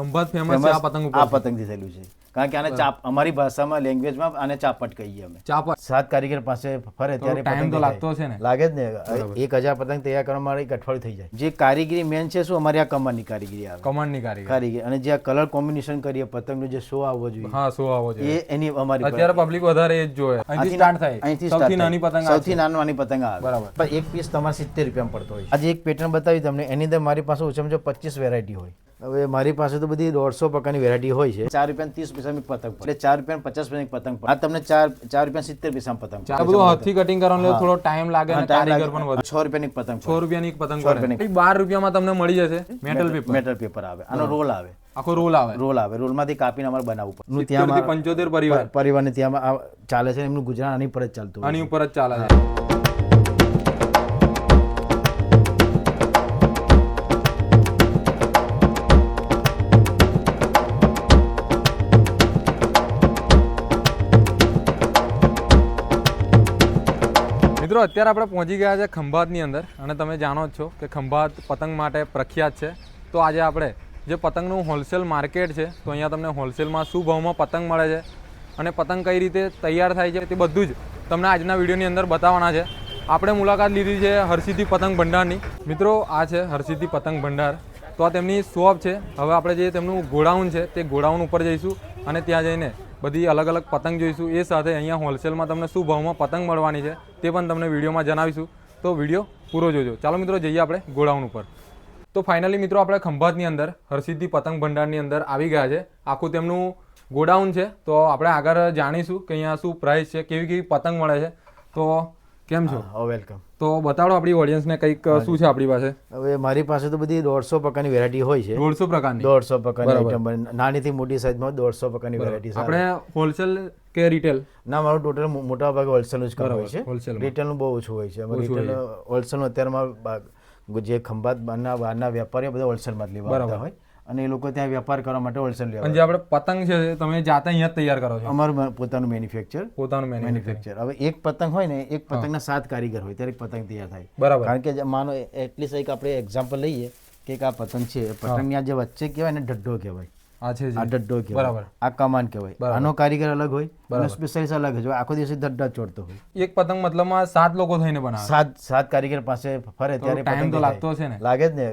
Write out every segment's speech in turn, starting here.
Khambhat famous આ પતંગ આ પતંગથી થયેલું છે. કારણ કે આને ચાપ અમારી ભાષામાં લેંગ્વેજમાં આને ચાપટ કહીએ અમે. ચાપટ સાત કારીગર પાસે ફરે ત્યારે ટાઈમ તો લાગતો છે ને? લાગે જ ને એક હજાર પતંગ તૈયાર કરવા માટે એક અઠવાડિયું થઈ જાય. જે કારીગરી મેન છે શું અમારી આ કમાની કારીગરી આવે. કમાન્ડની કારીગરી. કારીગરી. અને જે આ કલર કોમ્બિનેશન કરીએ પતંગનો જે શો આવવો જોઈએ હા શો આવો જોઈએ. એ એની અમારી અત્યારે પબ્લિક વધારે એ જ જોવે. અહીંથી સ્ટાર્ટ થાય. અહીંથી સૌથી નાની પતંગ સૌથી નાની નાની પતંગ આવે. બરાબર. પણ એક પીસ તમારે સિત્તેર રૂપિયામાં પડતો હોય. આજે એક પેટર્ન બતાવી તમને. એની અંદર મારી પાસે ઓછામાં ઓછા પચીસ વેરાયટી હોય. હવે મારી પાસે તો બધી દોઢસો પ્રકારની વેરાયટી હોય છે. ચાર રૂપિયા ત્રીસ પૈસાની પતંગ એટલે ચાર રૂપિયા પચાસ પૈસાની પતંગ આ તમને ચાર ચાર રૂપિયા સિત્તેર પૈસા પતંગ આ બધું હાથથી કટિંગ કરવાનું થોડો ટાઈમ લાગે અને કારીગર પણ વધે. છ રૂપિયાની પતંગ છ રૂપિયાની એક પતંગ બાર રૂપિયામાં તમને મળી જશે? મેટલ પેપર મેટલ પેપર આવે. આનો રોલ આવે. આખો રોલ આવે. રોલ આવે. રોલમાંથી કાપીને અમારે બનાવવું પડે. નું ત્યાં પંચોતેર પરિવાર. પરિવારને ત્યાં ચાલે છે એમનું ગુજરાત આની પર જ ચાલતું આની ઉપર જ ચાલે છે. મિત્રો, અત્યારે આપણે પહોંચી ગયા છે ખંભાતની અંદર અને તમે જાણો જ છો કે ખંભાત પતંગ માટે પ્રખ્યાત છે. તો આજે આપણે જે પતંગનું હોલસેલ માર્કેટ છે, તો અહીંયા તમને હોલસેલમાં શું ભાવમાં પતંગ મળે છે અને પતંગ કઈ રીતે તૈયાર થાય છે તે બધું જ તમને આજના વિડીયોની અંદર બતાવવાના છે. આપણે મુલાકાત લીધી છે હરસિદ્ધિ પતંગ ભંડારની. મિત્રો, આ છે હરસિદ્ધિ પતંગ ભંડાર. તો આ તેમની શોપ છે. હવે આપણે જે તેમનું ગોડાઉન છે તે ગોડાઉન ઉપર જઈશું અને ત્યાં જઈને બધી અલગ અલગ પતંગ જોઈશું. એ સાથે અહીંયા હોલસેલમાં તમને શું ભાવમાં પતંગ મળવાની છે તે પણ તમને વિડીયોમાં જણાવીશું. તો વીડિયો પૂરો જોજો. ચાલો મિત્રો, જઈએ આપણે ગોડાઉન ઉપર. તો ફાઇનલી મિત્રો, આપણે ખંભાતની અંદર, હરસિદ્ધિ પતંગ ભંડારની અંદર આવી ગયા છે. આખું તેમનું ગોડાઉન છે. તો આપણે આગળ જાણીશું કે અહીંયા શું પ્રાઇસ છે, કેવી કેવી પતંગ મળે છે. તો કેમ છો? વેલકમ તો બતાડો આપણી ઓડિયન્સને કંઈક શું છે આપણી પાસે? હવે મારી પાસે તો બધી દોઢસો પ્રકારની વેરાયટી હોય છે. દોઢસો પ્રકારની? દોઢસો પ્રકારની આઈટમ નાનીથી મોટી સાઈઝમાં દોઢસો પ્રકારની વેરાયટી આપણે હોલસેલ કે રિટેલ ના મારું ટોટલ મોટા ભાગે હોલસેલ જ કામ હોય છે. રિટેલનું બહુ ઓછું હોય છે. હોલસેલ રિટેલ હોલસેલનું અત્યારે જે ખંભાત બહારના બહારના વેપારીઓ બધા હોલસેલમાં જ લેવા આવતા હોય. અને એ લોકો ત્યાં વેપાર કરવા માટે હોલસેલ લેવા જે આપણે પતંગ છે તમે જાતે અહીંયા તૈયાર કરો છો? અમારું પોતાનું મેન્યુફેક્ચર પોતાનું મેન્યુ મેન્યુફેક્ચર હવે એક પતંગ હોય ને એક પતંગના સાત કારીગર હોય ત્યારે પતંગ તૈયાર થાય. બરાબર. કારણ કે માનો એટલીસ્ટ એક આપણે એક્ઝામ્પલ લઈએ કે એક આ પતંગ છે પતંગની આ જે વચ્ચે કહેવાય ને ઢડ્ઢો કહેવાય. આ છે આ બરાબર. આ કમાન કહેવાય. આનો કારીગર અલગ હોય અને સ્પેશિયાલિસ્ટ અલગ હોય. આખો દિવસ ચોડતો હોય. એક પતંગ મતલબમાં સાત લોકો થઈને બનાવે. સાત સાત કારીગર પાસે ફરે ત્યારે ટાઈમ તો લાગતો હશે ને. લાગે જ ને.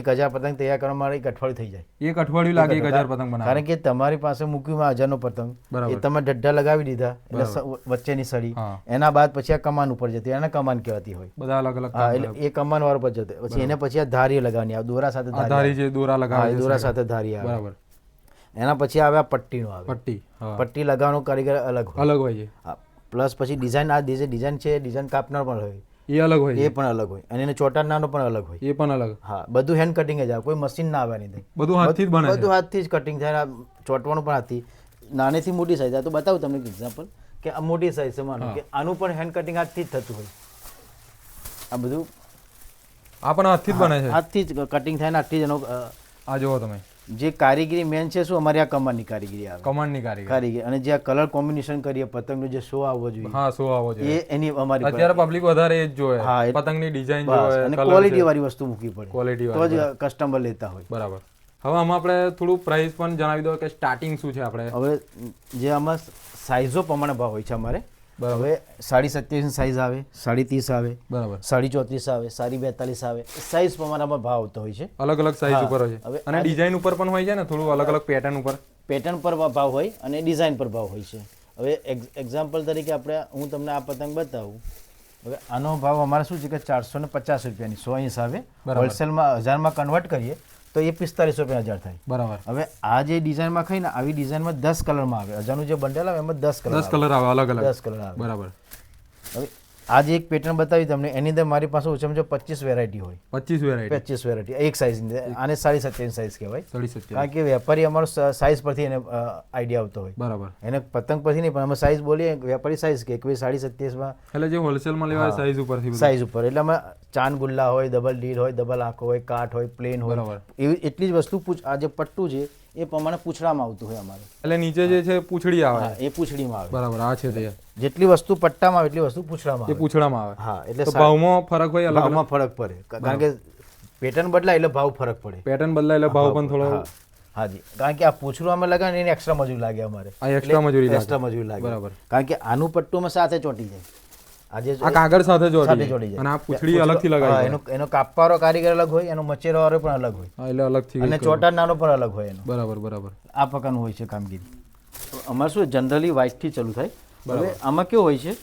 એક હજાર પતંગ તૈયાર કરવા માટે એક અઠવાડિયું થઈ જાય. એક અઠવાડિયું લાગે એક હજાર પતંગ બનાવે કારણ કે તમારી પાસે મૂક્યું હજારનો પતંગ એ તમે ડડ્ડા લગાવી દીધા એટલે વચ્ચેની સળી. એના બાદ પછી આ કમાન ઉપર જતી એને કમાન કહેવાતી હોય. બધા અલગ અલગ એટલે એ કમાન વાળો પર જતી પછી એને પછી આ ધારી લગાવવાની આવે દોરા સાથે ધારી ધારી જે દોરા લગાવે દોરા સાથે ધારી આવે. બરાબર. એના પછી આવે આ પટ્ટીનો આવે. પટ્ટી પટ્ટી લગાવવાનો કારીગર અલગ હોય. અલગ હોય છે. પ્લસ પછી ડિઝાઇન આ જે ડિઝાઇન છે ડિઝાઇન કાપનાર પણ હોય. એ અલગ હોય એ પણ અલગ હોય. અને એને ચોટાડનારનો પણ અલગ હોય. એ પણ અલગ. હા બધું હેન્ડ કટિંગ જ આવે. કોઈ મશીન ના આવે નહીં બધું હાથથી જ બને બધું હાથથી જ કટિંગ થાય. ચોટવાનું ચોંટવાનું પણ હાથથી. નાનેથી મોટી સાઈઝ આ તો બતાવું તમને એક્ઝામ્પલ કે આ મોટી સાઈઝ છે માનો કે આનું પણ હેન્ડ કટિંગ હાથથી જ થતું હોય. આ બધું આ પણ હાથથી જ બને છે. હાથથી જ કટિંગ થાય ને હાથથી જ એનો આ જુઓ તમે. જે કારીગરી મેન છે શું? અમારી આ કમાનની કારીગરી આવે. કમાન્ડની કારીગરી. કારીગરી. અને જે આ કલર કોમ્બિનેશન કરીએ પતંગનો જે શો આવવો જોઈએ હા શો આવવો જોઈએ. એ એની અમારી અત્યારે પબ્લિક વધારે એ જ જોવે. હા, પતંગની ડિઝાઇન જોવે અને ક્વોલિટી વાળી વસ્તુ મૂકવી પડે. ક્વોલિટી તો જ કસ્ટમર લેતા હોય. બરાબર. હવે આમાં આપણે થોડું પ્રાઇસ પણ જણાવી દો કે સ્ટાર્ટિંગ શું છે આપણે? હવે જે આમાં સાઈઝો પ્રમાણે ભાવ હોય છે અમારે હવે સાડી સત્યાવીસ સાઇઝ આવે સાડી ત્રીસ આવે બરાબર. સાડી ચોત્રીસ આવે સાડી બેતાલીસ આવે. સાઈઝ પ્રમાણે આમાં ભાવ આવતો હોય છે. અલગ અલગ સાઇઝ ઉપર હોય હવે છે અને ડિઝાઇન ઉપર પણ હોય છે ને? થોડું અલગ અલગ પેટર્ન ઉપર. પેટર્ન પર ભાવ હોય અને ડિઝાઇન પર ભાવ હોય છે. હવે એક્ઝામ્પલ તરીકે આપણે હું તમને આ પતંગ બતાવું. હવે આનો ભાવ અમારે શું છે કે ચારસો ને પચાસ રૂપિયાની સો ઇંચ આવે. હોલસેલમાં હજારમાં કન્વર્ટ કરીએ તો એ પિસ્તાલીસ રૂપિયા હજાર થાય. બરાબર. હવે આ જે ડિઝાઇનમાં ખાઈ ને આવી ડિઝાઇનમાં દસ કલરમાં આવે. હજારનું જે બંડલ આવે એમાં દસ કલર દસ કલર આવે અલગ અલગ. દસ કલર આવે. બરાબર. હવે આ જે એક પેટર્ન બતાવી તમને. એની અંદર મારી પાસે ઓછામાં ઓછા પચીસ વેરાયટી હોય. પચીસ વેરાયટી પચીસ વેરાયટી એક સાઇઝની આને સાડી સત્યાવીસ સાઇઝ કહેવાય. કારણ કે વેપારી અમારો સાઇઝ પરથી એને આઈડિયા આવતો હોય. બરાબર. એને પતંગ પરથી નહીં પણ અમે સાઇઝ બોલીએ વેપારી સાઇઝ કે કોઈ સાડી સત્યાવીસમાં. એટલે જે હોલસેલમાં લેવા સાઇઝ ઉપરથી સાઇઝ ઉપર. એટલે અમે ચાંદ ગુલ્લા હોય ડબલ ડીલ હોય ડબલ આંખો હોય કાટ હોય પ્લેન હોય. એવી એટલી જ વસ્તુ પૂછ આ જે પટ્ટું છે એ પ્રમાણે પૂછડામાં આવતું હોય અમારે. એટલે નીચે જે છે પૂછડી આવે. એ પૂછડીમાં આવે. બરાબર આ છે તે. જેટલી વસ્તુ પટ્ટામાં આવે એટલી વસ્તુ પૂછડામાં એ આવે. પૂંછડામાં આવે. હા એટલે ભાવમાં ફરક હોય ભાવમાં ફરક પડે. કારણ કે પેટર્ન બદલાય એટલે ભાવ ફરક પડે. પેટર્ન બદલાય એટલે ભાવ પણ થોડો હાજી કારણ કે આ પૂછડું અમે લગાવીને એની એક્સ્ટ્રા મજૂરી લાગે અમારે. એક્સ્ટ્રા મજૂરી એક્સ્ટ્રા મજૂરી લાગે. બરાબર. કારણ કે આનું પટ્ટું અમે સાથે ચોટી જાય. આજે આ કાગળ સાથે સાથે જોડી જોડી જાય. અને આ પૂંછડી અલગથી લગાવી એનો એનો કાપવાળો કારીગર અલગ હોય એનો મચેરવાળો પણ અલગ હોય. હા એટલે અલગથી અને ચોટા નાનો પણ અલગ હોય એનો. બરાબર બરાબર. આ પ્રકારનું હોય છે કામગીરી. અમારે શું જનરલી વ્હાઇટથી ચાલુ થાય. હવે આમાં કેવું હોય છે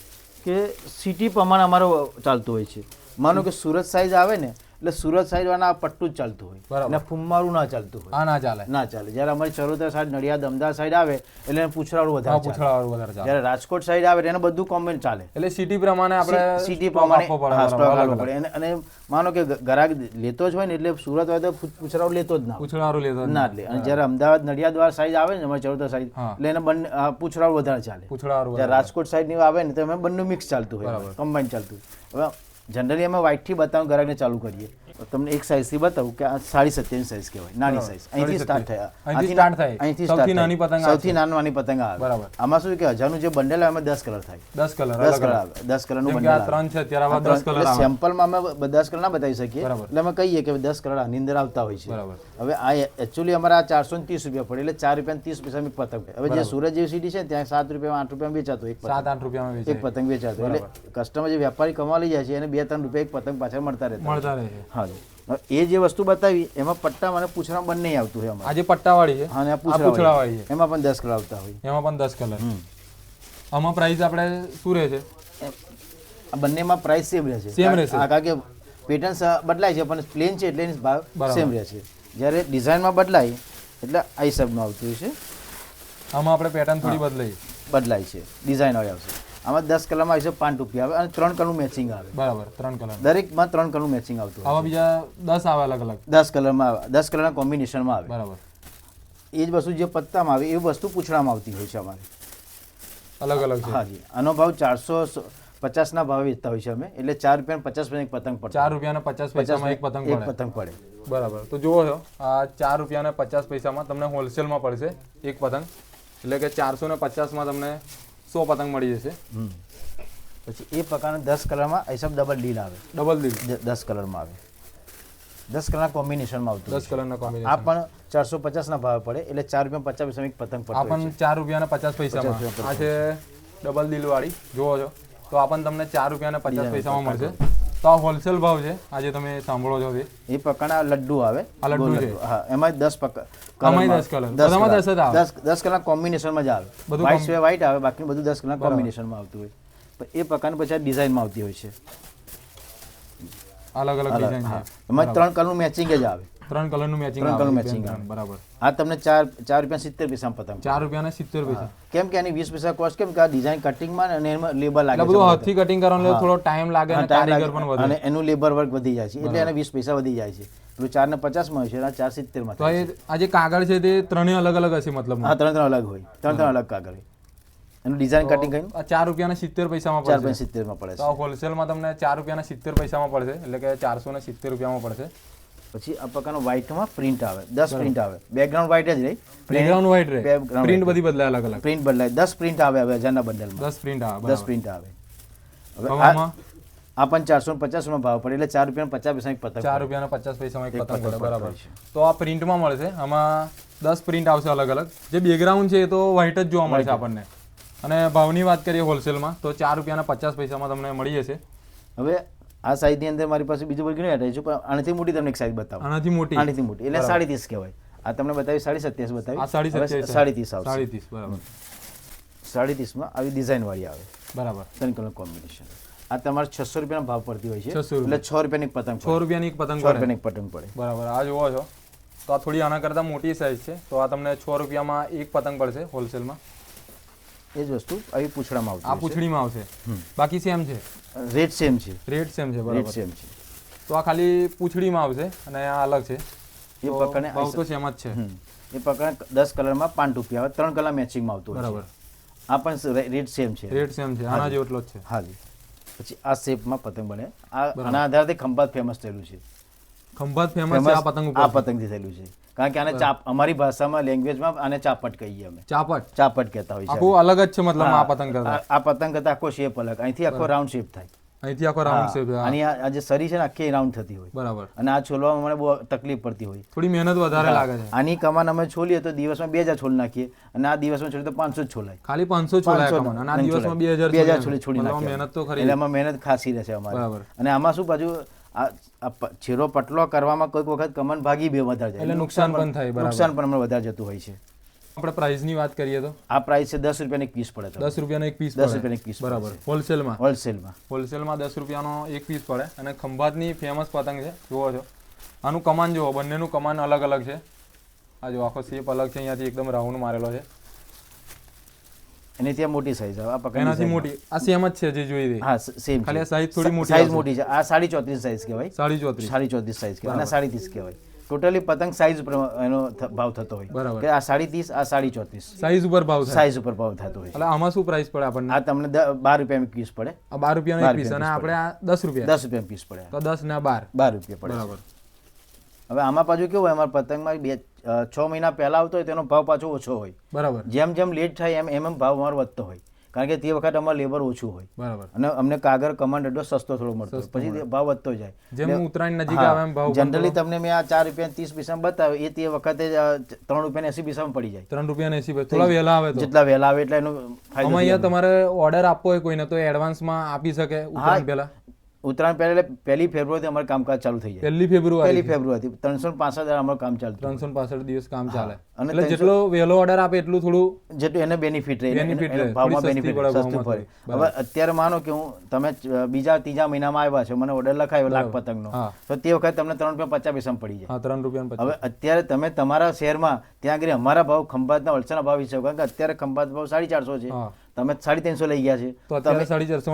કે સિટી પ્રમાણે અમારો ચાલતું હોય છે. માનો કે સુરત સાઈઝ આવે ને એટલે સુરત સાઈડ આ પટ્ટું જ ચાલતું હોય. અને ફુમ્મારું ના ચાલતું હોય. આ ના ચાલે. ના ચાલે. જ્યારે અમારી ચરોતર સાઈડ નડિયાદ અમદાવાદ સાઈડ આવે એટલે પૂછડાળું વધારે પૂછડાળું વધારે ચાલે. જ્યારે રાજકોટ સાઈડ આવે એને બધું કોમ્બિન ચાલે. એટલે સિટી પ્રમાણે આપણે સિટી પ્રમાણે અને માનો કે ગ્રાહક લેતો જ હોય ને એટલે સુરત હોય તો પૂછડાળું લેતો જ ના પૂછડાળું લેતો ના લે. અને જ્યારે અમદાવાદ નડિયાદ વાળા સાઈડ આવે ને અમારી ચરોતર સાઈડ એટલે એને બંને પૂછડાળું વધારે ચાલે. પૂછડાળું રાજકોટ સાઈડની આવે ને તો અમે બંને મિક્સ ચાલતું હોય. કમ્બાઈન ચાલતું હોય. હવે જનરલી અમે વ્હાઇટથી બતાવવાનું બતાવું ગ્રાહકને ચાલુ કરીએ. તમને એક size થી બતાવું કે આ સાડી સત્યાવીસ સાઈઝ કહેવાય. નાની સાઈઝ અહીંથી સ્ટાર્ટ થાય. અહીંથી સ્ટાર્ટ થાય. અહીંથી સૌથી નાની પતંગ સૌથી નાની નાની પતંગ આવે. બરાબર. આમાં શું કે હજારનું જે બંડલ આવે એમાં દસ કલર થાય. દસ કલર દસ કલર આવે. દસ કલરનું બંડલ આવે ત્રણ છે ત્યારે આવા દસ કલર આવે. સેમ્પલમાં અમે દસ કલર ના બતાવી શકીએ. એટલે અમે કહીએ કે દસ કલર આની અંદર આવતા હોય છે. હવે આ એકચ્યુઅલી અમારા આ ચારસો ને ત્રીસ રૂપિયા પડે એટલે ચાર રૂપિયા ત્રીસ પૈસા પતંગ હવે જે સુરત જેવી સિટી છે ત્યાં સાત રૂપિયા આઠ રૂપિયા વેચાતો એક સાત આઠ રૂપિયામાં એક પતંગ વેચાતો એટલે કસ્ટમર જે વેપારી કમા લઈ જાય છે એને બે ત્રણ રૂપિયા એક પતંગ પાછળ મળતા રહેતા મળતા રહે હા એ જે વસ્તુ બતાવી એમાં પટ્ટા મને પૂછરા બંને આવતું હોય આજે આ જે પટ્ટાવાળી છે અને આ છે. એમાં પણ દસ કલર આવતા હોય. એમાં પણ દસ કલર. આમાં પ્રાઇસ આપણે શું રહે છે આ બંનેમાં પ્રાઇસ સેમ રહે છે સેમ રહેશે. કારણ કે પેટર્ન બદલાય છે પણ પ્લેન છે એટલે ભાવ સેમ રહે છે જ્યારે ડિઝાઇનમાં બદલાય એટલે આ હિસાબનું આવતું હોય છે. આમાં આપણે પેટર્ન થોડી બદલાઈ બદલાય છે. ડિઝાઇન વાળી આવશે. આમાં દસ કલરમાં આવશે પાંચ રૂપિયા. આવે અને ત્રણ કલરનું મેચિંગ આવે. બરાબર ત્રણ કલર દરેકમાં ત્રણ કલરનું મેચિંગ આવતું આવા બીજા દસ આવે અલગ અલગ? દસ કલરમાં આવે. દસ કલરના કોમ્બિનેશનમાં આવે. બરાબર. એ જ વસ્તુ જે પત્તામાં આવે એ વસ્તુ પૂછડામાં આવતી હોય છે અમારે. અલગ અલગ હા હાજી. આનો ભાવ ચારસો પચાસના ભાવે વેચતા હોય છે અમે. એટલે ચાર રૂપિયા પચાસ પૈસા એક પતંગ પડે. ચાર રૂપિયાના પચાસ પૈસામાં એક પતંગ એક પતંગ પડે. બરાબર. તો જુઓ છો આ ચાર રૂપિયાના પચાસ પૈસામાં તમને હોલસેલમાં પડશે એક પતંગ. એટલે કે ચારસો ને પચાસમાં તમને સો પતંગ મળી જશે. પછી એ પ્રકારના દસ કલરમાં હિસાબ ડબલ ડીલ આવે. ડબલ ડીલ દસ કલરમાં આવે. દસ કલરના કોમ્બિનેશનમાં આવતું દસ કલરના આ પણ ચારસો પચાસના ભાવે પડે એટલે ચાર રૂપિયા પચાસ પૈસા એક પતંગ પડે પડતો ચાર રૂપિયાના પચાસ પૈસામાં. આ છે ડબલ દિલવાળી જોવો જુઓ છો. તો આપણને તમને ચાર રૂપિયાના પચાસ પૈસામાં મળશે. તો આ હોલસેલ ભાવ છે. આજે તમે સાંભળો છો તે. એ પ્રકારના લડ્ડુ આવે. આ લડ્ડુ છે. હા એમાં દસ આમાંય દસ કલર. બધામાં દસ જ આવે. દસ દસ કલર કોમ્બિનેશનમાં જ આવે. બધું વ્હાઈટ સિવાય વ્હાઈટ આવે બાકી બધું દસ કલર કોમ્બિનેશનમાં આવતું હોય. એ પ્રકારની પછી ડિઝાઇનમાં આવતી હોય છે. અલગ અલગ ડિઝાઇન છે. એમાં ત્રણ કલરનું મેચિંગ જ આવે. ત્રણ કલરનું મેચિંગ ત્રણ કલર ત્રણ, બરાબર. આ તમને ચાર ચાર રૂપિયા સિત્તેર પૈસા પતંગ ચાર રૂપિયા ને સિત્તેર પૈસા. કેમ કે એની વીસ પૈસા કોસ્ટ કેમ કે આ ડિઝાઇન કટિંગમાં અને એમાં લેબર લાગે બધું હાથથી કટિંગ કરવાનું થોડો ટાઈમ લાગે અને કારીગર પણ વધે. અને એનું લેબર વર્ક વધી જાય છે. એટલે એને વીસ પૈસા વધી જાય છે. પેલું ચાર ને પચાસમાં છે અને ચાર સિત્તેરમાં તો આ જે કાગળ છે તે ત્રણેય અલગ અલગ હશે મતલબ હા ત્રણ ત્રણ અલગ હોય. ત્રણ ત્રણ અલગ કાગળ હોય. એનું ડિઝાઇન કટિંગ કરીને? ચાર રૂપિયાના સિત્તેર પૈસામાં ચાર પોઈન્ટ સિત્તેરમાં પડે તો હોલસેલમાં તમને ચાર રૂપિયા ને સિત્તેર પૈસામાં પડશે એટલે કે ચારસો ને સિત્તેર રૂપિયામાં પડશે. પછી આ પ્રકારનો વ્હાઇટમાં પ્રિન્ટ આવે. દસ પ્રિન્ટ આવે. બેકગ્રાઉન્ડ વ્હાઇટ જ રહી. બેકગ્રાઉન્ડ વ્હાઇટ રહે. પ્રિન્ટ બધી બદલાય અલગ અલગ. પ્રિન્ટ બદલાય. દસ પ્રિન્ટ આવે હવે હજારના બંડલમાં દસ પ્રિન્ટ આવે દસ પ્રિન્ટ આવે. હવે આ પણ ચારસો પચાસમાં ભાવ પડે. એટલે ચાર રૂપિયા પચાસ પૈસા એક પતંગ ચાર રૂપિયાના પચાસ પૈસામાં એક પતંગ પડે બરાબર. તો આ પ્રિન્ટમાં મળશે આમાં દસ પ્રિન્ટ આવશે અલગ અલગ. જે બેકગ્રાઉન્ડ છે એ તો વ્હાઇટ જ જોવા મળશે આપણને. અને ભાવની વાત કરીએ હોલસેલમાં તો ચાર રૂપિયાના પચાસ પૈસામાં તમને મળી જશે. હવે આ સાઈઝની અંદર મારી પાસે બીજું બધું આટાઈ છે પણ આનાથી મોટી તમને એક સાઈઝ બતાવો. આનાથી મોટી? આનાથી મોટી. એટલે સાડી ત્રીસ કહેવાય. આ તમને બતાવી સાડી સત્યાવીસ બતાવી સાડી ત્રીસ આવશે. સાડી ત્રીસ બરાબર. સાડી ત્રીસમાં આવી ડિઝાઇન વાળી આવે. બરાબર. ત્રણ કલર કોમ્બિનેશન આ તમારે છસો રૂપિયાના ભાવ પડતી હોય છે. એટલે છ રૂપિયાની પતંગ છ રૂપિયાની એક પતંગ છ રૂપિયાની એક પતંગ પડે. બરાબર. આ જુઓ છો. તો આ થોડી આના કરતાં મોટી સાઇઝ છે. તો આ તમને છ રૂપિયામાં એક પતંગ પડશે હોલસેલમાં એ જ વસ્તુ આવી પૂછડામાં આવશે આ પૂછડીમાં આવશે. બાકી સેમ છે. રેટ સેમ છે. રેટ સેમ છે બરાબર. સેમ છે. તો આ ખાલી પૂછડીમાં આવશે અને આ અલગ છે. એ તો પ્રકારે ભાવ તો સેમ જ છે. એ પ્રકારે દસ કલરમાં પાંચ રૂપિયા આવે ત્રણ કલર મેચિંગમાં આવતું બરાબર. આ પણ રેટ સેમ છે. રેટ સેમ છે. આના જેવો જ છે. હાજી. પછી આ શેપમાં પતંગ બને. આ આના આધારથી ખંભાત ફેમસ થયેલું છે. ખંભાત ફેમસ આ પતંગ આ પતંગથી થયેલું છે. કારણ કે આને ચાપ અમારી ભાષામાં લેંગ્વેજમાં આને ચાપટ કહીએ અમે. ચાપટ? ચાપટ કહેતા હોય છે આખું અલગ જ છે મતલબ આ પતંગ કરતા. આ પતંગ કરતા આખો શેપ અલગ. અહીંથી આખો રાઉન્ડ શેપ થાય. અહીંથી આખો રાઉન્ડ શેપ આની આ જે સરી છે ને આખી રાઉન્ડ થતી હોય. બરાબર. અને આ છોલવામાં મને બહુ તકલીફ પડતી હોય. થોડી મહેનત વધારે લાગે છે. આની કમાન અમે છોલીએ તો દિવસમાં બે હજાર છોલ નાખીએ. અને આ દિવસમાં છોલીએ તો પાંચસો જ છોલાય. ખાલી પાંચસો છોલાય કમાન. અને આ દિવસમાં બે હજાર બે હજાર છોલી. છોડી નાખીએ મહેનત તો ખરી. એટલે આમાં મહેનત ખાસી રહેશે અમારે. અને આમાં શું પાછું આ છેરો પટલો કરવામાં કોઈક વખત કમન ભાગી બે વધારે જાય. એટલે નુકસાન પણ થાય નુકસાન પણ વધારે જતું હોય છે. આપણે પ્રાઇસની વાત કરીએ તો? આ પ્રાઇસ છે દસ રૂપિયાની એક પીસ પડે દસ રૂપિયાનો એક પીસ દસ રૂપિયાની એક પીસ બરાબર. હોલસેલમાં? હોલસેલમાં. હોલસેલમાં દસ રૂપિયાનો એક પીસ પડે. અને ખંભાતની ફેમસ પતંગ છે. જુઓ છો. આનું કમાન જુઓ. બંનેનું કમાન અલગ અલગ છે. આ જો આખો શેપ અલગ છે. અહીંયાથી એકદમ રાઉન્ડ મારેલો છે. એની ત્યાં મોટી સાઈઝ આવે. આ પકડ એનાથી મોટી. આ સેમ જ છે જે જોઈ રહી હા સેમ ખાલી સાઈઝ થોડી મોટી સાઈઝ મોટી છે. આ સાડી ચોત્રીસ સાઈઝ કહેવાય. સાડી ચોત્રીસ. સાડી ચોત્રીસ સાઈઝ કહેવાય. અને સાડી ત્રીસ કહેવાય. ટોટલી પતંગ સાઈઝ એનો ભાવ થતો હોય. બરાબર. કે આ સાડી ત્રીસ આ સાડી ચોત્રીસ. સાઈઝ ઉપર ભાવ થાય. સાઈઝ ઉપર ભાવ થતો હોય. એટલે આમાં શું પ્રાઇસ પડે આપણને? આ તમને બાર રૂપિયા પીસ પડે. આ બાર રૂપિયાનો પીસ અને આપણે આ દસ રૂપિયા. દસ રૂપિયા પીસ પડે. તો દસ ને બાર. બાર રૂપિયા પડે. બરાબર. હવે આમાં પાછું કેવું હોય? અમારા પતંગમાં બે છ મહિના પહેલા આવતો હોય તેનો ભાવ પાછો ઓછો હોય. બરાબર. જેમ જેમ લેટ થાય એમ એમ એમ ભાવ અમારો વધતો હોય. કારણ કે તે વખત અમારે લેબર ઓછું હોય. બરાબર. અને અમને કાગર કમાન્ડ એટલો સસ્તો થોડો મળતો પછી ભાવ વધતો જાય. જેમ ઉત્તરાયણ નજીક આવે એમ ભાવ જનરલી તમને મેં આ ચાર રૂપિયા ત્રીસ પૈસા બતાવે એ તે વખતે ત્રણ રૂપિયા એસી પૈસામાં પડી જાય. ત્રણ રૂપિયા એસી થોડા વહેલા આવે જેટલા વહેલા આવે એટલે એનો ફાયદો અહીંયા તમારે ઓર્ડર આપવો હોય કોઈને તો એડવાન્સમાં આપી શકે ઉત્તરાયણ પહેલા? ઉત્તરાયણ પહેલા પહેલી ફેબ્રુઆરી અમારું કામકાજ ચાલુ થઈ જાય. પહેલી ફેબ્રુઆરી. પહેલી ફેબ્રુઆરી ત્રણસો પાસઠ અમારું કામ ચાલતું ત્રણસો પાસઠ દિવસ કામ ચાલે. અને જેટલો વહેલો ઓર્ડર આપે એટલું થોડું જેટલું એને બેનિફિટ રહે. બેનિફિટ. ભાવમાં બેનિફિટ સસ્તું પડે. હવે અત્યારે માનો કે હું તમે બીજા ત્રીજા મહિનામાં આવ્યા છો મને ઓર્ડર લખાયો લાખ પતંગનો તો તે વખત તમને ત્રણ રૂપિયા પચાસ પૈસા પડી જાય. ત્રણ રૂપિયા હવે અત્યારે તમે તમારા શહેરમાં ત્યાં આગળ અમારા ભાવ ખંભાતના વલસાડના ભાવ વિશે કારણ કે અત્યારે ખંભાત ભાવ સાડી ચારસો છે. તમે સાડી ત્રણસો લઈ ગયા છે. તો તમે સાડી ચારસો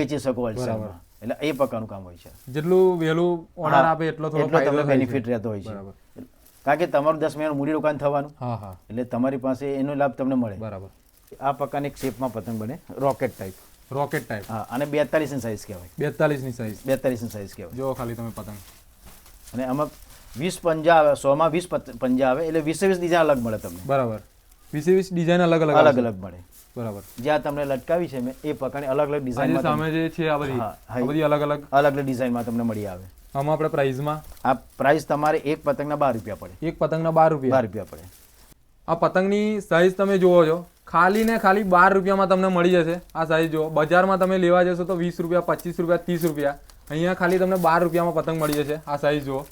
વેચી શકો. વલસાડમાં એટલે એ પ્રકારનું કામ હોય છે. જેટલું વહેલું ઓર્ડર આપે એટલો થોડો એટલો તમને બેનિફિટ રહેતો હોય છે. કારણ કે તમારું દસ મહિનાનું મૂડી રોકાણ થવાનું. હા હા. એટલે તમારી પાસે એનો લાભ તમને મળે. બરાબર. આ પ્રકારની શેપમાં પતંગ બને. રોકેટ ટાઈપ રોકેટ ટાઈપ હા અને બેતાલીસની સાઈઝ કહેવાય. બેતાલીસની સાઈઝ બેતાલીસની સાઈઝ કહેવાય. જો ખાલી તમે પતંગ. અને આમાં વીસ પંજા આવે સોમાં વીસ પંજા આવે એટલે વીસે વીસ ડિઝાઇન અલગ મળે તમને. બરાબર. વીસે વીસ ડિઝાઇન અલગ અલગ અલગ અલગ મળે. બરાબર. જ્યાં તમને લટકાવી છે મેં એ પ્રકારની અલગ અલગ ડિઝાઇન સામે જે છે આ બધી. આ બધી અલગ અલગ અલગ અલગ ડિઝાઇનમાં તમને મળી આવે. આમાં આપણે પ્રાઇઝમાં આ પ્રાઇસ તમારે એક પતંગના બાર રૂપિયા પડે. એક પતંગના બાર રૂપિયા. બાર રૂપિયા પડે. આ પતંગની સાઇઝ તમે જુઓ છો ખાલી ને ખાલી બાર રૂપિયામાં તમને મળી જશે. આ સાઈઝ જો બજારમાં તમે લેવા જશો તો વીસ રૂપિયા પચીસ રૂપિયા ત્રીસ રૂપિયા. અહીંયા ખાલી તમને બાર રૂપિયામાં પતંગ મળી જશે. આ સાઈઝ જુઓ.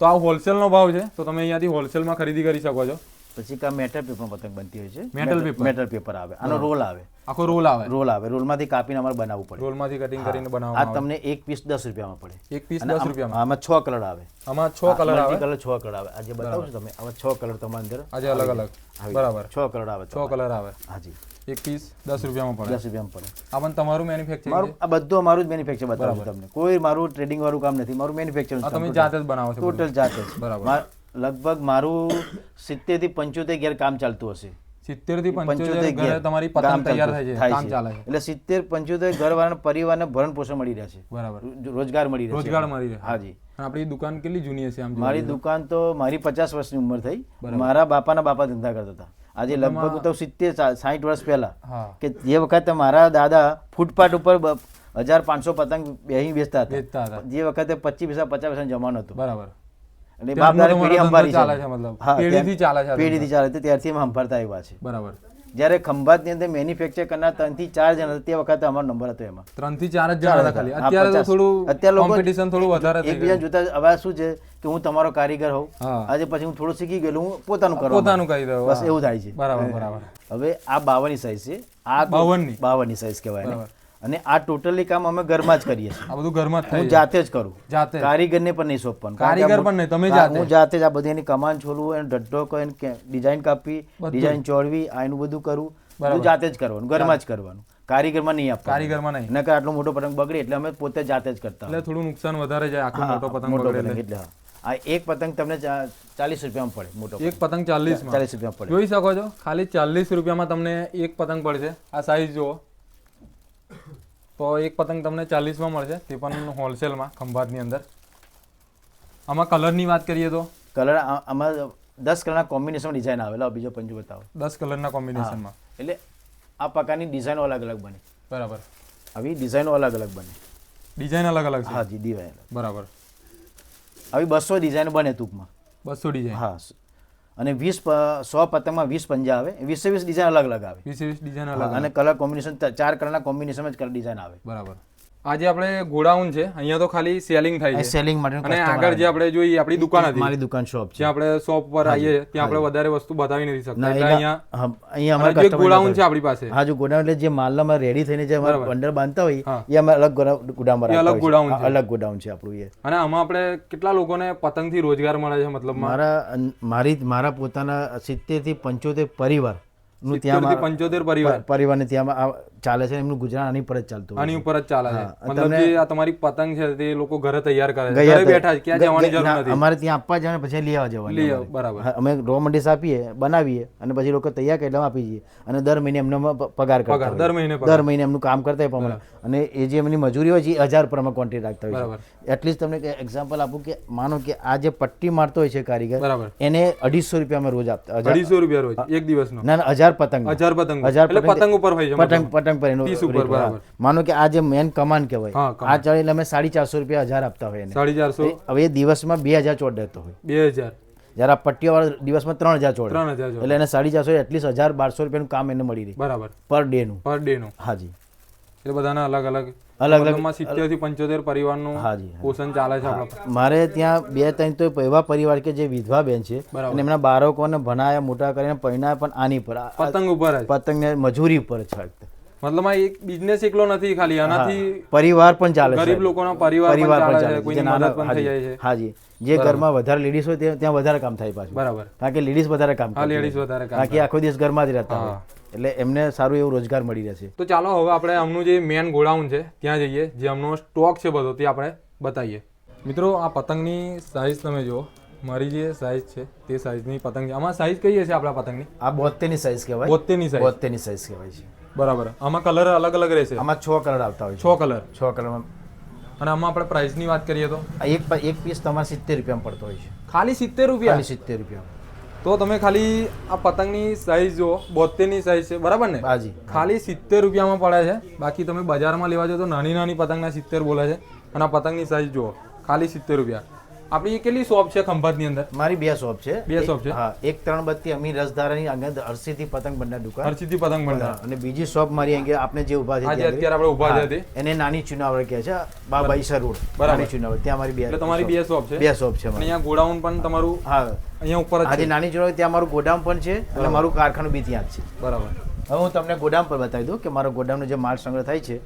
તો આ હોલસેલનો ભાવ છે. તો તમે અહીંયાથી હોલસેલમાં ખરીદી કરી શકો છો. પછી કા મેટલ પેપર પતંગ બનતી હોય છે. મેટલ પેપર મેટલ પેપર આવે. આનો રોલ આવે. આખો રોલ આવે. રોલ આવે. રોલમાંથી કાપીને અમારે બનાવવું પડે. રોલમાંથી કટિંગ કરીને આ તમને એક પીસ દસ રૂપિયામાં પડે. એક પીસ દસ રૂપિયામાં? આમાં છ કલર આવે. આમાં છ કલર આવે? કલર છ કલર આવે. આજે બતાવું છું તમે આમાં છ કલર તમારા અંદર આજે અલગ અલગ. બરાબર. છ કલર આવે છ કલર આવે. હાજી એક પીસ દસ રૂપિયામાં પડે. દસ રૂપિયામાં પડે. આ પણ તમારું મેન્યુફેક્ચર મારું આ બધું અમારું જ મેન્યુફેક્ચર બતાવું તમને. કોઈ મારું ટ્રેડિંગ વાળું કામ નથી. મારું મેન્યુફેક્ચર તમે જાતે જ બનાવો છો ટોટલ જાતે જ. બરાબર. લગભગ મારું સિત્તેરથી પંચોતેર ઘેર કામ ચાલતું હશે. સિત્તેરથી પંચોતેર તમારી કામ તૈયાર થાય છે કામ ચાલે છે. એટલે સિત્તેર પંચોતેર ઘરવાળાના પરિવારને ભરણ પોષણ મળી રહ્યા છે. બરાબર. રોજગાર મળી રહે રોજગાર મળી રહે. હાજી. આપણી દુકાન કેટલી જૂની હશે આમ મારી દુકાન તો મારી પચાસ વર્ષની ઉંમર થઈ. મારા બાપાના બાપા ધંધા કરતા હતા. આજે લગભગ તો સિત્તેર સાઠ વર્ષ પહેલા કે જે વખતે મારા દાદા ફૂટપાથ ઉપર હજાર પાંચસો પતંગ બેહી વેચતા હતા. જે વખતે પચીસ પૈસા પચાસ પૈસા જમાનો હતો. બરાબર. ત્યારનો બાપ દાદા પેઢી સંભાળી ચાલે છે મતલબ. હા, પેઢીથી ચાલે છે પેઢીથી ચાલે છે ત્યારથી અમે સંભાળતા આવ્યા છે બરાબર. જ્યારે ખંભાતની અંદર મેન્યુફેક્ચર કરનાર ત્રણથી ચાર જણ હતા તે વખતે અમારો નંબર હતો એમાં. ત્રણથી ચાર જ જણ હતા ખાલી. અત્યારે તો થોડું અત્યારે લોકો કોમ્પિટિશન થોડું વધારે એકબીજા જોતા હવે શું છે કે હું તમારો કારીગર હોઉં. આજે પછી હું થોડું શીખી ગયેલું હું પોતાનું કરું પોતાનું કરી દઉં બસ એવું થાય છે. બરાબર બરાબર. હવે આ બાવનની સાઈઝ છે. આ બાવનની? બાવનની સાઈઝ કહેવાય. અને આ ટોટલી કામ અમે ઘરમાં જ કરીએ છીએ. આ બધું ઘરમાં જ હું થાય. જાતે જ કરું. જાતે કારીગરને પણ નહીં સોંપવાનું. કારણ કે કારીગર પણ નહીં તમે જાતે. હું જાતે જ આ બધી એની કમાન છોલવું એનો ડટ્ટો કોઈ ડિઝાઇન કાપી બધું. ડિઝાઇન ચોળવી આ એનું બધું કરવું બધું જાતે જ કરવાનું ઘરમાં જ કરવાનું. કારીગરમાં નહીં આપવાનું. કારીગરમાં નહીં. નકર આટલો મોટો પતંગ બગડે એટલે અમે પોતે જાતે જ કરતા એટલે થોડું નુકસાન વધારે જાય આખો મોટો પતંગ મોટો બગડે પતંગ એટલે. હા. આ એક પતંગ તમને ચા- ચાલીસ રૂપિયામાં પડે મોટો એક પતંગ. ચાલીસ ચાલીસ રૂપિયામાં પડે. જોઈ શકો છો ખાલી ચાલીસ રૂપિયામાં તમને એક પતંગ પડશે. આ સાઈઝ જુઓ. તો એક પતંગ તમને ચાલીસમાં મળશે તે પણ હોલસેલમાં ખંભાતની અંદર. આમાં કલરની વાત કરીએ તો? કલર આમાં દસ કલરના કોમ્બિનેશન ડિઝાઇન આવેલા બીજો પંજો બતાવો. દસ કલરના કોમ્બિનેશનમાં. એટલે આ પ્રકારની ડિઝાઇનો અલગ અલગ બને. બરાબર. આવી ડિઝાઇનો અલગ અલગ બને. ડિઝાઇન અલગ અલગ હા જી ડિઝાઇન બરાબર. આવી બસો ડિઝાઇન બને ટૂંકમાં. બસો ડિઝાઇન? હા અને વીસ સો પતંગમાં વીસ પંજા આવે. વીસે વીસ ડિઝાઇન અલગ અલગ આવે. વીસ વીસ ડિઝાઇન અલગ અને કલર કોમ્બિનેશન ચાર કલરના કોમ્બિનેશનમાં જ કલર ડિઝાઇન આવે. બરાબર. આજે આપણે ગોડાઉન છે. અહીંયા તો ખાલી સેલિંગ થાય છે. સેલિંગ માટે અને આગળ જે આપણે જોઈએ આપણી દુકાન હતી. મારી દુકાન શોપ છે. આપણે શોપ પર આવીએ ત્યાં આપણે વધારે વસ્તુ બતાવી નથી શકતા. એટલે અહીંયા અહીંયા અમારા ગોડાઉન છે આપણી પાસે. હા જો ગોડાઉન એટલે જે માલમાં રેડી થઈને જે અમારા વંડર બાંધતા હોય એ અમે અલગ ગોડાઉન અલગ છે. ગોડાઉન અલગ ગોડાઉન છે આપણું એ. અને આમાં આપણે કેટલા લોકોને પતંગથી રોજગાર મળે છે મતલબ મારા મારી મારા પોતાના સિત્તેરથી પંચોતેર પરિવારનું ત્યાં પંચોતેર પરિવાર. પરિવારને ત્યાં ચાલે છે એમનું ગુજરાન આની પર જ ચાલતું આની ઉપર જ ચાલે છે. મતલબ જે આ તમારી પતંગ છે તે લોકો ઘરે તૈયાર કરે છે. ઘરે બેઠા છે ક્યાં જવાની જરૂર નથી. અમારે ત્યાં આપવા જવાનું પછી આવવા જવાનું લઈ બરાબર. અમે રો મટીરિયલ્સ આપીએ બનાવીએ અને પછી લોકો તૈયાર કરી આપી જઈએ અને દર મહિને એમને પગાર કરતા પગાર દર મહિને દર મહિને એમનું કામ કરતા હોય પ્રમાણે. અને એ જે એમની મજૂરી હોય છે એ હજાર પ્રમાણે ક્વોન્ટિટી રાખતા હોય બરાબર. છે એટલીસ્ટ તમને એક્ઝામ્પલ આપું કે માનો કે આ જે પટ્ટી મારતો હોય છે કારીગર બરાબર. એને અઢીસો રૂપિયા અમે રોજ આપતા. અઢીસો રૂપિયા રોજ એક દિવસનો. ના ના હજાર પતંગ. હજાર પતંગ. હજાર એટલે પતંગ ઉપર હોય છે પતંગ પતંગ પર એનો ઉપર. માનો કે આ જે મેન કમાન કહેવાય આ ચાલે એટલે અમે સાડી ચારસો રૂપિયા હજાર આપતા હોય સાડી ચારસો? હવે એ દિવસમાં બે હજાર ચોટ રહેતો હોય. બે હજાર. જયારે આ પટ્ટીવાળા દિવસમાં ત્રણ હજાર હજાર એટલે એને સાડી ચારસો એટલીસ્ટ હજાર બારસો રૂપિયાનું કામ એને મળી રહી. બરાબર. પર ડેનું પર ડે નું. હાજી એટલે બધાના અલગ અલગ. અલગ અલગ મતલબમાં સિત્તેરથી પંચોતેર પરિવારનું હાજી પોષણ ચાલે છે મારે ત્યાં બે ત્રણ તો એવા પરિવાર કે જે વિધવા બેન છે. અને એમના બાળકોને ભણાયા મોટા કરીને પરિણામ પણ આની પર પતંગ ઉપર પતંગ ને મજૂરી ઉપર છે મતલબ આ એક બિઝનેસ એકલો નથી ખાલી આનાથી પરિવાર પણ ચાલે છે. ગરીબ લોકોના પરિવાર પણ પરિવાર પણ ચાલે છે. કોઈની મદદ પણ થઈ જાય છે. હાજી. જે ઘરમાં વધારે લેડીઝ હોય ત્યાં વધારે કામ થાય પાછું. બરાબર. કારણ કે લેડીઝ વધારે કામ કરે લેડીઝ વધારે કામ બાકી આખો દિવસ ઘરમાં જ રહેતા હોય. એટલે એમને સારું એવું રોજગાર મળી રહેશે. તો ચાલો હવે આપણે આમનું જે મેન ગોડાઉન છે ત્યાં જઈએ જે આમનો સ્ટોક છે બધો તે આપણે બતાવીએ. મિત્રો આ પતંગની સાઇઝ તમે જુઓ. મારી જે સાઇઝ છે તે સાઇઝની પતંગ છે. આમાં સાઇઝ કઈ છે આપણા પતંગની? આ બોતેરની સાઈઝ કહેવાય. બોતેરની સાઇઝ બોતેરની સાઈઝ કહેવાય છે. બરાબર. આમાં કલર અલગ અલગ રહેશે. આમાં છ કલર આવતા હોય છ. કલર છ કલરમાં અને આમાં આપણે પ્રાઇસની વાત કરીએ તો? એક એક પીસ તમારે સિત્તેર રૂપિયામાં પડતો હોય છે. ખાલી સિત્તેર રૂપિયા? ખાલી સિત્તેર રૂપિયા. તો તમે ખાલી આ પતંગની સાઇઝ જુઓ બોતેરની સાઇઝ છે બરાબર ને? હાજી ખાલી સિત્તેર રૂપિયામાં પડે છે. બાકી તમે બજારમાં લેવા જાઓ તો નાની નાની પતંગના સિત્તેર બોલે છે. અને આ પતંગની સાઇઝ જુઓ ખાલી સિત્તેર રૂપિયા. આપણી કેટલી શોપ છે ખંભાતની અંદર? મારી બે શોપ છે. બે શોપ છે? હા એક ત્રણ બત્તી અમીર રસધારાની આગળ હર્ષિથી પતંગ બંને દુકાન. હરસિદ્ધિ પતંગ ભંડાર અને બીજી શોપ મારી અંગે આપણે જે ઊભા છે અત્યારે આપણે ઊભા છે એને નાની ચુનાવળ કહે છે. બાબાઈસર રોડ. બરાબર. નાની ચુનાવડ ત્યાં મારી બે એટલે તમારી બે શોપ છે? બે શોપ છે અહીંયા ગોડાઉન પણ તમારું હા. અહીંયા ઉપર આજે નાની ચુનાવડ ત્યાં મારું ગોડાઉન પણ છે અને મારું કારખાનું બી ત્યાં જ છે. બરાબર. હવે હું તમને ગોડાઉન પર બતાવી દઉં કે મારો ગોડાઉનનો જે માલ સંગ્રહ થાય છે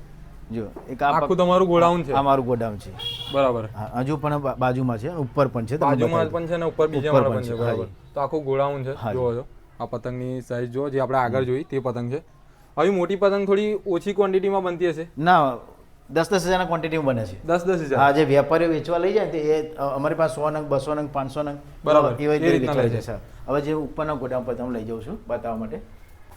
જો એક આખું તમારું ગોડાઉન છે? આ મારું ગોડાઉન છે. બરાબર. હજુ પણ બાજુમાં છે ઉપર પણ છે બાજુમાં પણ છે ને ઉપર બીજા પણ છે બરાબર. તો આખું ગોડાઉન છે. જોવો છો. આ પતંગની સાઈઝ જો જે આપણે આગળ જોઈ તે પતંગ છે. આવી મોટી પતંગ થોડી ઓછી ક્વોન્ટિટીમાં બનતી હશે? ના દસ દસ હજારના ક્વોન્ટિટીમાં બને છે. દસ દસ હજાર? હા જે વેપારીઓ વેચવા લઈ જાય તે એ અમારી પાસે સો નંગ બસો નંગ પાંચસો નંગ બરાબર, એવી રીતે રીતના લઈ છે હવે જે ઉપરના ગોડાઉન પર તમે લઈ જાઉં છું બતાવવા માટે.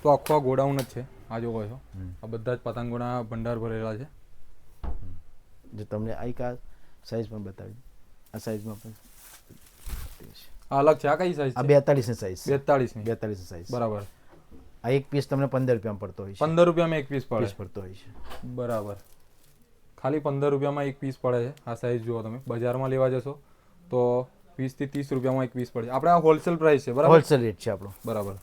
તો આખો ગોડાઉન જ છે. આ જોવો છો. આ બધા જ પતંગોના ભંડાર ભરેલા છે. જે તમને આ એક સાઈઝ પણ બતાવી આ સાઈઝમાં પણ આ અલગ છે. આ કઈ સાઈઝ આ છે? બેતાલીસની સાઈઝ બેતાળીસની બેતાલીસની સાઈઝ બરાબર. આ એક પીસ તમને પંદર રૂપિયામાં પડતો હોય છે. પંદર રૂપિયામાં એક પીસ પડે. પીસ પડતો હોય છે. બરાબર. ખાલી પંદર રૂપિયામાં એક પીસ પડે છે. આ સાઈઝ જુઓ તમે. બજારમાં લેવા જશો તો વીસથી ત્રીસ રૂપિયામાં એક પીસ પડે આપણે આ હોલસેલ પ્રાઇસ છે. બરાબર? હોલસેલ રેટ છે આપણો. બરાબર.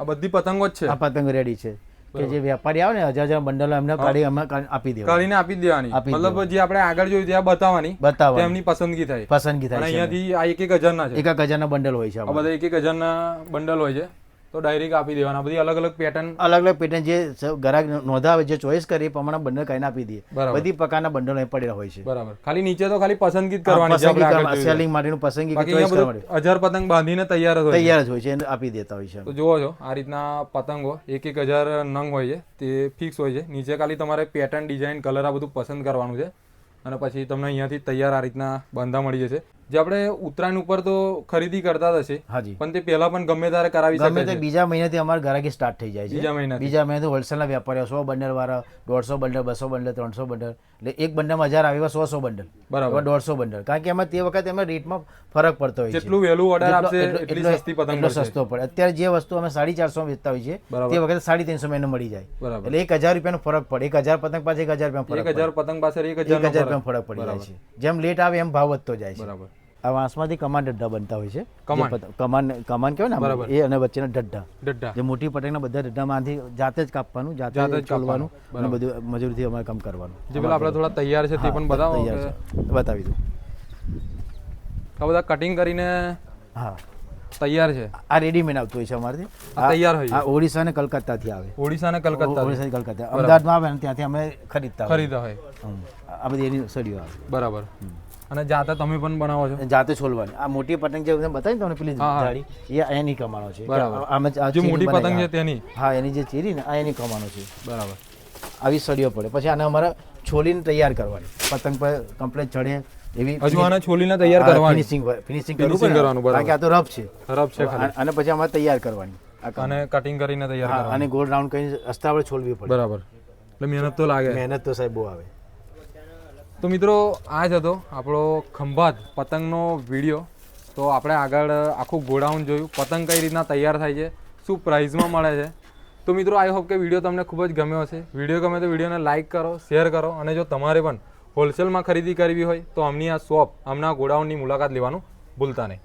આ બધી પતંગો જ છે. આ પતંગ રેડી છે. કે જે વેપારી આવે ને હજાર હજાર બંડલો એમને કાઢી અમે આપી દેવા કરીને આપી દેવાની. મતલબ જે આપણે આગળ જોયું ત્યાં બતાવવાની બતાવવા એમની પસંદગી થાય. પસંદગી થાય અહીંયાથી આ એક એક હજારના છે. એક એક હજારના બંડલ હોય છે આ બધા એક એક હજારના બંડલ હોય છે. તો ડાયરેક્ટ આપી દેવાના. બધી અલગ અલગ પેટર્ન અલગ અલગ પેટર્ન જે ગ્રાહક નોંધાવે જે ચોઈસ કરે પ્રમાણે બંડલ કરીને આપી દઈએ. બધી પ્રકારના બંડલ અહીં પડેલા હોય છે. બરાબર. ખાલી નીચે તો ખાલી પસંદગી જ કરવાની સેલિંગ માટેનું પસંદગી ચોઈસ કરવા હજાર પતંગ બાંધીને તૈયાર જ તૈયાર જ હોય છે આપી દેતા હોય છે તો જુઓ છો આ રીતના પતંગો એક એક હજાર નંગ હોય છે તે ફિક્સ હોય છે. નીચે ખાલી તમારે પેટર્ન ડિઝાઇન કલર આ બધું પસંદ કરવાનું છે. અને પછી તમને અહીંયાથી તૈયાર આ રીતના બાંધા મળી જશે. જે આપણે ઉત્તરાયણ ઉપર તો ખરીદી કરતા જ હશે હાજી. પણ તે પહેલા પણ ગમે ત્યારે કરાવી ગમે તે બીજા મહિનાથી અમારા ગ્રાહકી સ્ટાર્ટ થઈ જાય છે. બીજા મહિના બીજા મહિનાથી હોલસેલના વેપારીઓ સો બંડલ વાળા દોઢસો બંડલ બસો બંડલ ત્રણસો બંડલ એટલે એક બંડલમાં હજાર આવ્યા સો સો બંડલ. બરાબર. દોઢસો બંડલ. કારણ કે એમાં તે વખતે એમાં રેટમાં ફરક પડતો હોય છે. જેટલું વહેલું ઓર્ડર આપશે એટલો- એટલી સસ્તી પતંગ એટલો સસ્તો પડે. અત્યારે જે વસ્તુ અમે સાડી ચારસો વેચતા હોય છે. તે વખતે સાડી ત્રણસો માં મળી જાય. બરાબર. એટલે એક હજાર રૂપિયાનો ફરક પડે. એક હજાર પતંગ પાસે એક હજાર રૂપિયા ફરક એક હજાર પતંગ પાસે એક હજાર રૂપિયા ફરક. પડી જાય છે. જેમ લેટ આવે એમ ભાવ વધતો જાય છે. બરાબર. આ વાંસમાંથી કમાન ડઢા બનતા હોય છે. કમાન? કમાન કેવાય કહેવાય ને બરાબર. એ અને વચ્ચેના ડઢા ડड्डा જે મોટી પતંગના બધા ડઢામાંથી જાતે જ કાપવાનું જાતે જ ચાલવાનું છોલવાનું અને બધું મજૂરીથી અમારે કામ કરવાનું. જે પેલા આપણે થોડા તૈયાર છે તે પણ બધા તૈયાર છે. બતાવી દઉં આ બધા કટિંગ કરીને હા. તૈયાર છે? આ રેડીમેડ આવતું હોય છે અમારેથી. આ તૈયાર હોય આ ઓડિશા અને કલકત્તાથી આવે. ઓડિશા અને કલકત્તા ઓડિશાથી કલકત્તા. અમદાવાદમાં આવે ને ત્યાંથી અમે ખરીદતા ખરીદતા હોય. આ બધી એની સડીઓ આવે. બરાબર. અને જાતે તમે પણ બનાવો છો. જાતે છોલવાની. આ મોટી પતંગ જે બતાવી તમને પેલી. જાડી એ એની કમાણો છે. આમ જે મોટી પતંગ છે તેની. હા એની જે ચીરી ને આ એની કમાણો છે. બરાબર. આવી સળીઓ પડે. પછી આને અમારે છોલીને તૈયાર કરવાની. પતંગ પર કમ્પ્લેટ ચડે એવી હજુ આને છોલીને તૈયાર કરવાની. ફિનિશિંગ ફિનિશિંગ કરવાનું, બરાબર. કારણ કે આ તો રફ છે. રફ છે અને પછી અમારે તૈયાર કરવાની. અને કટિંગ કરીને તૈયાર કરવાની. અને ગોળ રાઉન્ડ કરીને અસ્તાવળ છોલવી પડે. બરાબર. એટલે મહેનત તો લાગે. મહેનત તો સાહેબ બહુ આવે. તો મિત્રો, આ જ હતો આપણો ખંભાત પતંગનો વીડિયો તો આપણે આગળ આખું ગોડાઉન જોયું. પતંગ કઈ રીતના તૈયાર થાય છે, શું પ્રાઇઝમાં મળે છે. તો મિત્રો આઈ હોપ કે વીડિયો તમને ખૂબ જ ગમ્યો હશે. વીડિયો ગમે તો વિડીયોને લાઇક કરો શેર કરો, અને જો તમારે પણ હોલસેલમાં ખરીદી કરવી હોય, તો અમની આ શોપ અમના ગોડાઉનની મુલાકાત લેવાનું ભૂલતા નહીં.